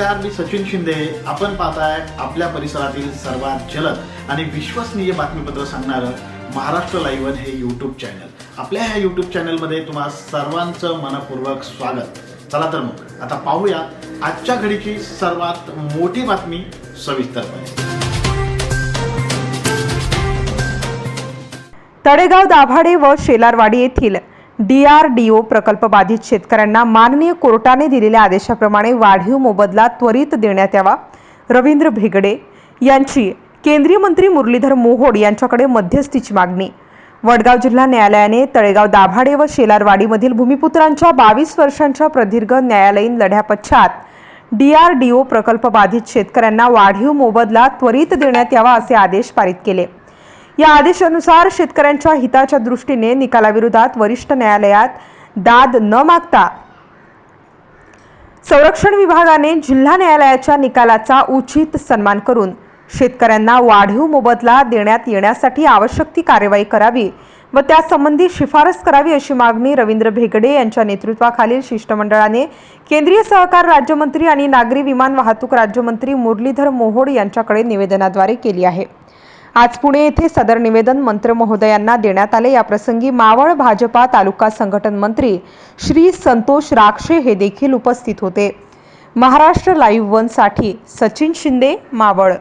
नमस्कार मी सचिन शिंदे. आपण पाहताय आपल्या परिसरातील सर्वात जलद आणि विश्वसनीय बातमीपत्र सांगणारं महाराष्ट्र लाईव्हन हे यूट्यूब चॅनल आपल्या ह्या यूट्यूब चॅनलमध्ये तुम्हा सर्वांचं मनपूर्वक स्वागत. चला तर मग आता पाहूया आजच्या घडीची सर्वात मोठी बातमी सविस्तरपणे. तळेगाव दाभाडे व शेलारवाडी येथील डीआरडीओ प्रकल्प बाधित शेतकऱ्यांना माननीय कोर्टाने दिलेल्या आदेशाप्रमाणे वाढीव मोबदला त्वरित देण्यात यावा. रवींद्र भेगडे यांची केंद्रीय मंत्री मुरलीधर मोहोड यांच्याकडे मध्यस्थीची मागणी. वडगाव जिल्हा न्यायालयाने तळेगाव दाभाडे व शेलारवाडीमधील भूमिपुत्रांच्या बावीस वर्षांच्या प्रदीर्घ न्यायालयीन लढ्यापश्चात डीआरडीओ प्रकल्प बाधित शेतकऱ्यांना वाढीव मोबदला त्वरित देण्यात यावा असे आदेश पारित केले. या आदेशानुसार शेतकऱ्यांच्या हिताच्या दृष्टीने निकालाविरोधात वरिष्ठ न्यायालयात दाद न मागता संरक्षण विभागाने जिल्हा न्यायालयाच्या निकालाचा उचित सन्मान करून शेतकऱ्यांना वाढीव मोबदला देण्यात येण्यासाठी आवश्यक ती कार्यवाही करावी व त्यासंबंधी शिफारस करावी अशी मागणी रवींद्र भेगडे यांच्या नेतृत्वाखालील शिष्टमंडळाने केंद्रीय सहकार राज्यमंत्री आणि नागरी विमान वाहतूक राज्यमंत्री मुरलीधर मोहोड यांच्याकडे निवेदनाद्वारे केली आहे. आज पुणे येथे सदर निवेदन मंत्र महोदयांना देण्यात आले. या प्रसंगी मावळ भाजपा तालुका संघटन मंत्री श्री संतोष राक्षे हे देखील उपस्थित होते. महाराष्ट्र लाईव्ह वनसाठी सचिन शिंदे मावळ.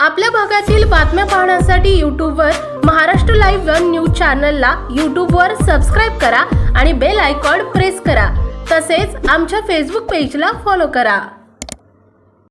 आपल्या भागातील बातम्या पाहण्यासाठी यूट्यूबवर महाराष्ट्र लाईव्ह वन न्यूज चॅनलला यूट्यूबवर सबस्क्राईब करा आणि बेल आयकॉन प्रेस करा. तसेच आमच्या फेसबुक पेजला फॉलो करा.